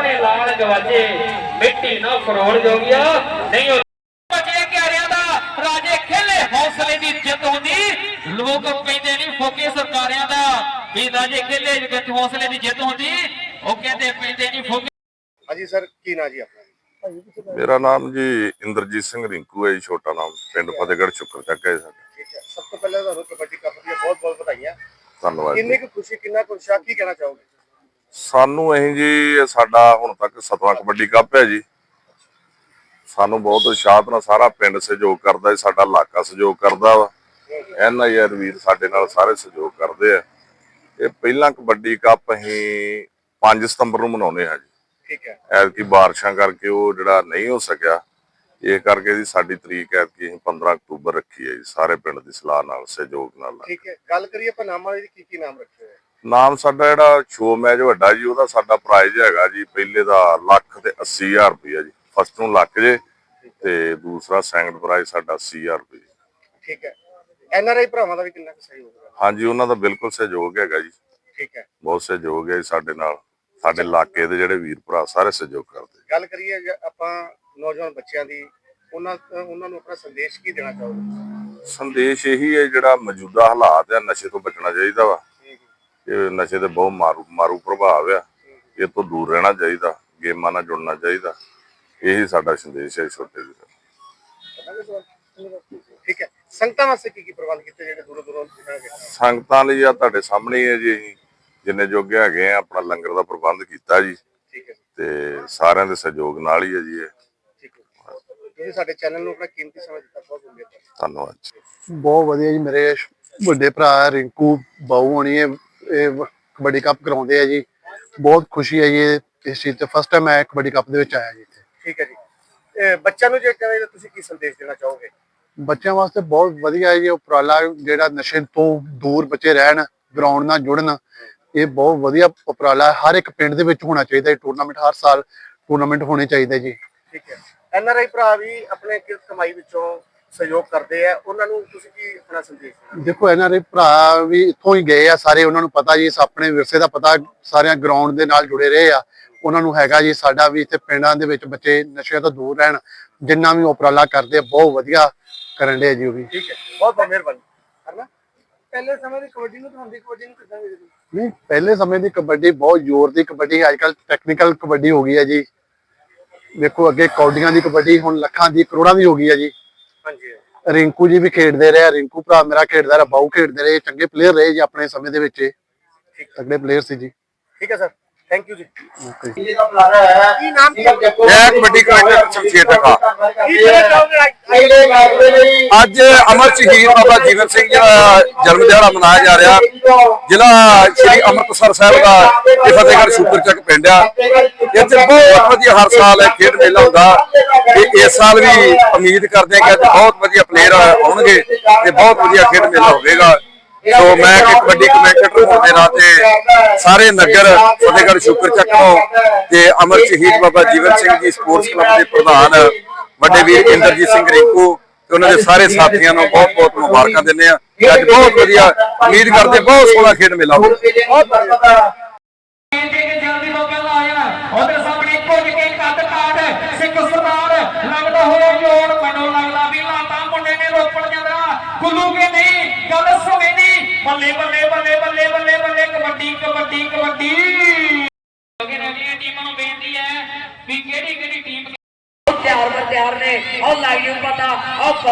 ਲੱਭਣੇ ਲਾਲ ਗਵਾਜੇ ਮਿੱਟੀ ਨਾ ਫਰੋੜ ਜੋਗਿਆ। ਨਹੀਂ ਉਹ ਬਚੇ ਕਿਆਰਿਆਂ ਦਾ ਰਾਜੇ ਖੇਲੇ ਹੌਸਲੇ ਦੀ ਜਿੱਤ ਹੁੰਦੀ। ਲੋਕ ਕਹਿੰਦੇ ਨਹੀਂ ਫੋਕੇ ਸਰਕਾਰਿਆਂ ਦਾ ਵੀ ਰਾਜੇ ਖੇਲੇ ਵਿੱਚ ਹੌਸਲੇ ਦੀ ਜਿੱਤ ਹੁੰਦੀ। ਉਹ ਕਹਿੰਦੇ ਪੈਂਦੇ ਨਹੀਂ ਫੋਕੇ ਹਾਂਜੀ ਸਰ ਕੀ ਨਾਂ ਜੀ ਆਪਣਾ? ਮੇਰਾ ਨਾਮ ਜੀ ਇੰਦਰਜੀਤ ਸਿੰਘ ਰਿੰਕੂ ਹੈ ਜੀ ਛੋਟਾ ਨਾਮ। ਪਿੰਡ ਫਤਿਹਗੜ੍ਹ ਸ਼ੁਕਰ ਚੱਕ ਹੈ ਸਾਡਾ। ਠੀਕ ਹੈ। ਸਭ ਤੋਂ ਪਹਿਲਾਂ ਤੁਹਾਨੂੰ ਕਬੱਡੀ ਕੱਪ ਦੀਆਂ ਬਹੁਤ ਬਹੁਤ ਵਧਾਈਆਂ। ਧੰਨਵਾਦ ਕਿੰਨੀ ਕੁ ਖੁਸ਼ੀ ਕਿੰਨਾ ਕੁ ਉਤਸ਼ਾਹ ਕੀ ਕਹਿਣਾ ਚਾਹੋਗੇ? ਸਾਨੂੰ ਅਸੀਂ ਜੀ ਇਹ ਸਾਡਾ ਹੁਣ ਤੱਕ ਸਤਵਾਂ ਕਬੱਡੀ ਕੱਪ ਹੈ ਜੀ। ਸਾਨੂੰ ਬਹੁਤ ਉਤਸ਼ਾਹ ਨਾਲ ਸਾਰਾ ਪਿੰਡ ਸਹਿਯੋਗ ਕਰਦਾ ਹੈ ਸਾਡਾ ਇਲਾਕਾ ਸਹਿਯੋਗ ਕਰਦਾ ਵਾ। ਐਨਆਈਆਰ ਵੀਰ ਸਾਡੇ ਨਾਲ ਸਾਰੇ ਸਹਿਯੋਗ ਕਰਦੇ ਆ। ਇਹ ਪਹਿਲਾਂ ਕਬੱਡੀ ਕੱਪ ਅਸੀਂ 5 ਸਤੰਬਰ ਨੂੰ ਮਨਾਉਨੇ ਆ ਜੀ। ਠੀਕ ਹੈ। ਐਤਕੀ ਬਾਰਿਸ਼ਾਂ ਕਰਕੇ ਉਹ ਜਿਹੜਾ ਨਹੀਂ ਹੋ ਸਕਿਆ ਇਹ ਕਰਕੇ ਜੀ ਸਾਡੀ ਤਰੀਕ ਐਤਕੀ ਅਸੀਂ 15 ਅਕਤੂਬਰ ਰੱਖੀ ਹੈ ਜੀ। ਸਾਰੇ ਪਿੰਡ ਦੀ ਸਲਾਹ ਨਾਲ ਸਹਿਯੋਗ ਨਾਲ। ਠੀਕ ਹੈ। ਗੱਲ ਕਰੀਏ ਆਪਾਂ ਨਾਮਾਂ ਦੇ ਕੀ ਕੀ ਨਾਮ ਰੱਖੇ ਹੋਏ? ਨਾਮ ਸਾਡਾ ਜਿਹੜਾ ਸ਼ੋ ਮੈਚ ਵੱਡਾ ਜੀ ਉਹਦਾ ਸਾਡਾ ਪ੍ਰਾਈਜ਼ ਹੈਗਾ ਜੀ ਪਹਿਲੇ ਦਾ ਲੱਖ ਤੇ 80000 ਰੁਪਇਆ ਜੀ ਫਸਟ ਨੂੰ ਲੱਖ ਜੇ ਤੇ ਦੂਸਰਾ ਸੈਕੰਡ ਪ੍ਰਾਈਜ਼ ਸਾਡਾ 80000 ਰੁਪਏ ਠੀਕ ਹੈ। ਐਨਆਰਆਈ ਭਰਾਵਾਂ ਦਾ ਵੀ ਕਿੰਨਾ ਕੁ ਸਹਿਯੋਗ ਹੈ? ਹਾਂਜੀ ਉਹਨਾਂ ਦਾ ਬਿਲਕੁਲ ਸਹਿਯੋਗ ਹੈਗਾ ਜੀ। ਠੀਕ ਹੈ। ਬਹੁਤ ਸਹਿਯੋਗ ਹੈ ਸਾਡੇ ਨਾਲ। ਸਾਡੇ ਇਲਾਕੇ ਦੇ ਜਿਹੜੇ ਵੀਰ ਭਰਾ ਸਾਰੇ ਸਹਿਯੋਗ ਕਰਦੇ ਗੱਲ ਕਰੀਏ ਜੇ ਆਪਾਂ ਨੌਜਵਾਨ ਬੱਚਿਆਂ ਦੀ ਉਹਨਾਂ ਉਹਨਾਂ ਨੂੰ ਆਪਣਾ ਸੰਦੇਸ਼ ਕੀ ਦੇਣਾ ਚਾਹੋਗੇ? ਸੰਦੇਸ਼ ਇਹੀ ਹੈ ਜਿਹੜਾ ਮੌਜੂਦਾ ਹਾਲਾਤ ਆ ਨਸ਼ੇ ਤੋਂ ਬਚਣਾ ਚਾਹੀਦਾ ਵਾ। ਇਹ ਨਸ਼ੇ ਦੇ ਬਹੁਤ ਮਾਰੂ ਮਾਰੂ ਪ੍ਰਭਾਵ ਆ। ਇਹ ਤੋਂ ਦੂਰ ਰਹਿਣਾ ਚਾਹੀਦਾ ਗੇਮਾਂ ਨਾਲ ਜੁੜਨਾ ਚਾਹੀਦਾ। ਇਹੀ ਸਾਡਾ ਸੰਦੇਸ਼ ਹੈ ਛੋਟੇ ਵੀਰ ਠੀਕ ਹੈ। ਸੰਗਤਾਂ ਵਾਸਤੇ ਕੀ ਕੀ ਪ੍ਰਬੰਧ ਕੀਤੇ ਜਿਹੜੇ ਦੂਰੋਂ ਦੂਰੋਂ? ਸੰਗਤਾਂ ਲਈ ਆ ਤੁਹਾਡੇ ਸਾਹਮਣੇ ਹੀ ਜੀ ਅਸੀਂ ਜਿੰਨੇ ਜੋਗੇ ਹੈਗੇ ਆ ਆਪਣਾ ਲੰਗਰ ਦਾ ਪ੍ਰਬੰਧ ਕੀਤਾ ਜੀ। ਠੀਕ ਹੈ ਤੇ ਸਾਰਿਆਂ ਦੇ ਸਹਿਯੋਗ ਨਾਲ ਹੀ ਹੈ ਜੀ ਇਹ। ਠੀਕ ਹੈ। ਤੁਸੀਂ ਸਾਡੇ ਚੈਨਲ ਨੂੰ ਆਪਣਾ ਕੀਮਤੀ ਸਮਾਂ ਦਿੱਤਾ ਬਹੁਤ ਬਹੁਤ ਧੰਨਵਾਦ। ਧੰਨਵਾਦ ਜੀ। ਬਹੁਤ ਵਧੀਆ ਜੀ ਮੇਰੇ ਵੱਡੇ ਭਰਾ ਰਿੰਕੂ ਬਾਊ ਹੋਣੀ ਕਬੱਡੀ ਕੱਪ ਕਰਾਉਂਦੇ ਆ ਜੀ। ਬਹੁਤ ਖੁਸ਼ੀ ਹੈ ਜੀ ਇਹ- ਇਸ ਚੀਜ਼ ਤੇ। ਫਸਟ ਟਾਈਮ ਮੈਂ ਕਬੱਡੀ ਕੱਪ ਦੇ ਵਿੱਚ ਆਇਆ ਜੀ ਇੱਥੇ। ਠੀਕ ਹੈ ਜੀ। ਇਹ ਬੱਚਿਆਂ ਨੂੰ ਜੇ ਕਹੇ ਤਾਂ ਤੁਸੀਂ ਕੀ ਸੰਦੇਸ਼ ਦੇਣਾ ਚਾਹੋਗੇ? ਬੱਚਿਆਂ ਵਾਸਤੇ ਬਹੁਤ ਵਧੀਆ ਹੈ ਜੀ ਉਪਰਾਲਾ ਜਿਹੜਾ ਨਸ਼ੇ ਤੋਂ ਦੂਰ ਬੱਚੇ ਰਹਿਣ ਗਰਾਊਂਡ ਨਾਲ ਜੁੜਨ ਇਹ ਬਹੁਤ ਵਧੀਆ ਉਪਰਾਲਾ। ਹਰ ਇੱਕ ਪਿੰਡ ਦੇ ਵਿੱਚ ਹੋਣਾ ਚਾਹੀਦਾ ਹੈ ਟੂਰਨਾਮੈਂਟ ਹਰ ਸਾਲ ਟੂਰਨਾਮੈਂਟ ਹੋਣੇ ਚਾਹੀਦੇ ਜੀ। ਠੀਕ ਹੈ। ਐਨਆਰਆਈ ਭਰਾ ਵੀ ਆਪਣੇ ਕਮਾਈ ਵਿੱਚੋਂ ਸਹਿਯੋਗ ਕਰਦੇ ਆ ਉਹਨਾਂ ਨੂੰ ਤੁਸੀਂ ਕੀ ਆਪਣਾ ਸੰਦੇਸ਼ ਦੇਖੋ ਇਹਨਾਂ ਦੇ ਭਰਾ ਵੀ ਇੱਥੋਂ ਹੀ ਗਏ ਆ ਸਾਰੇ ਉਹਨਾਂ ਨੂੰ ਪਤਾ ਜੀ ਇਸ ਆਪਣੇ ਵਿਰਸੇ ਦਾ ਪਤਾ ਸਾਰਿਆਂ ਗਰਾਊਂਡ ਦੇ ਨਾਲ ਜੁੜੇ ਰਹੇ ਆ। ਉਹਨਾਂ ਨੂੰ ਹੈਗਾ ਜੀ ਸਾਡਾ ਵੀ ਇੱਥੇ ਪਿੰਡਾਂ ਦੇ ਵਿੱਚ ਬੱਚੇ ਨਸ਼ਿਆਂ ਤੋਂ ਦੂਰ ਰਹਿਣ ਜਿੰਨਾ ਵੀ ਉਪਰਾਲਾ ਕਰਦੇ ਆ ਬਹੁਤ ਵਧੀਆ ਕਰਨ ਦੇ ਜੀ ਉਹ ਵੀ। ਠੀਕ ਹੈ ਬਹੁਤ ਬਹੁਤ ਮਿਹਰਬਾਨੀ ਕਰਨਾ ਪਹਿਲੇ ਸਮੇਂ ਦੀ ਕਬੱਡੀ ਨੂੰ ਤਾਂ ਹੁੰਦੀ ਕਬੱਡੀ ਨੂੰ ਕਿੱਦਾਂ ਵੇਖਦੇ ਨਹੀਂ ਪਹਿਲੇ ਸਮੇਂ ਦੀ ਕਬੱਡੀ ਬਹੁਤ ਜ਼ੋਰ ਦੀ ਕਬੱਡੀ ਅੱਜ ਕੱਲ ਟੈਕਨੀਕਲ ਕਬੱਡੀ ਹੋ ਗਈ ਹੈ ਜੀ। ਦੇਖੋ ਅੱਗੇ ਕੌਡੀਆਂ ਦੀ ਕਬੱਡੀ ਹੁਣ ਲੱਖਾਂ ਦੀ ਕਰੋੜਾਂ ਦੀ ਹੋ ਗਈ ਹੈ ਜੀ। ਰਿੰਕੂ ਜੀ ਵੀ ਖੇਡਦੇ ਰਹੇ ਆ, ਰਿੰਕੂ ਭਰਾ ਮੇਰਾ ਖੇਡਦਾ ਰਿਹਾ ਬਾਊ ਖੇਡਦੇ ਰਹੇ ਚੰਗੇ ਪਲੇਅਰ ਰਹੇ ਜੀ ਆਪਣੇ ਸਮੇਂ ਦੇ ਵਿੱਚ ਇਹ। ਤਗੜੇ ਪਲੇਅਰ ਸੀ ਜੀ। ਠੀਕ ਹੈ ਸਰ। ਥੈਂਕ ਯੂ ਜੀ। ਓਕੇ ਕੀ ਨਾਮ ਕੀ ਇਹ ਕਬੱਡੀ ਕਮੇਟੀ ਸ਼ਮਸ਼ੀਰ ਟਕਾ ਕੀ ਕਹਿਣਾ ਚਾਹੋਗੇ ਅੱਜ ਅਮਰ ਸ਼ਹੀਦ ਬਾਬਾ ਜੀਵਨ ਸਿੰਘ ਜੀ ਦਾ ਜਨਮ ਦਿਹਾੜਾ ਮਨਾਇਆ ਜਾ ਰਿਹਾ। ਜ਼ਿਲ੍ਹਾ ਸ਼੍ਰੀ ਅੰਮ੍ਰਿਤਸਰ ਸਾਹਿਬ ਦਾ ਇਹ ਫਤਿਹਗੜ੍ਹ ਸ਼ੂਕਰ ਪਿੰਡ ਆ। ਇੱਥੇ ਬਹੁਤ ਵਧੀਆ ਹਰ ਸਾਲ ਖੇਡ ਮੇਲਾ ਹੁੰਦਾ। ਤੇ ਇਸ ਸਾਲ ਵੀ ਉਮੀਦ ਕਰਦੇ ਹਾਂ ਕਿ ਬਹੁਤ ਵਧੀਆ ਪਲੇਅਰ ਆਉਣਗੇ ਤੇ ਬਹੁਤ ਵਧੀਆ ਖੇਡ ਮੇਲਾ ਹੋਵੇਗਾ। ਸੋ ਮੈਂ ਇੱਕ ਕਬੱਡੀ ਕਮੈਂਟੇਟਰ ਹੋਣ ਦੇ ਨਾਤੇ ਸਾਰੇ ਨਗਰ ਫਤਿਹਗੜ੍ਹ ਸ਼ੂਕਰਚੱਕ ਤੋਂ ਤੇ ਅਮਰ ਸ਼ਹੀਦ ਬਾਬਾ ਜੀਵਨ ਸਿੰਘ ਜੀ ਸਪੋਰਟਸ ਕਲੱਬ ਦੇ ਪ੍ਰਧਾਨ ਵੱਡੇ ਵੀਰ ਇੰਦਰਜੀਤ ਸਿੰਘ ਰਿੰਕੂ ਤੇ ਉਹਨਾਂ ਦੇ ਸਾਰੇ ਸਾਥੀਆਂ ਨੂੰ ਬਹੁਤ ਬਹੁਤ ਮੁਬਾਰਕਾਂ ਦਿੰਦੇ ਆ ਕਿ ਅੱਜ ਬਹੁਤ ਵਧੀਆ ਉਮੀਦ ਕਰਦੇ ਬਹੁਤ ਸੋਹਣਾ ਖੇਡ ਮੇਲਾ ਹੋਵੇਗਾ ਕਹਿੰਦੇ ਕਿ ਜਲਦੀ ਤੋਂ ਪਹਿਲਾਂ ਆਇਆ ਉਹਦੇ ਸਾਹਮਣੇ ਕੁਝ ਕੇ ਕੱਦ ਕਾਟ। ਸਿੱਖ ਸਰਦਾਰ ਲੱਗਦਾ ਹੋਇਆ ਜੋੜ। ਮੈਨੂੰ ਲੱਗਦਾ ਵੀ ਲਾਤਾ ਮੁੰਡੇ ਨੇ ਰੋਪੜ ਜਾਂਦਾ। ਗੁੱਲੂ ਕੇ ਨਹੀਂ ਗੱਲ ਸੁਣੀ ਨਹੀਂ। ਬੱਲੇ ਬੱਲੇ ਬੱਲੇ ਬੱਲੇ ਬੱਲੇ ਬੱਲੇ ਕਬੱਡੀ ਕਬੱਡੀ ਕਬੱਡੀ। ਅਗਰ ਅਗਲੀਆਂ ਟੀਮਾਂ ਨੂੰ ਬੇਨਤੀ ਹੈ ਵੀ ਕਿਹੜੀ ਕਿਹੜੀ ਟੀਮ ਤਿਆਰ ਬਰ ਤਿਆਰ ਨੇ ਉਹ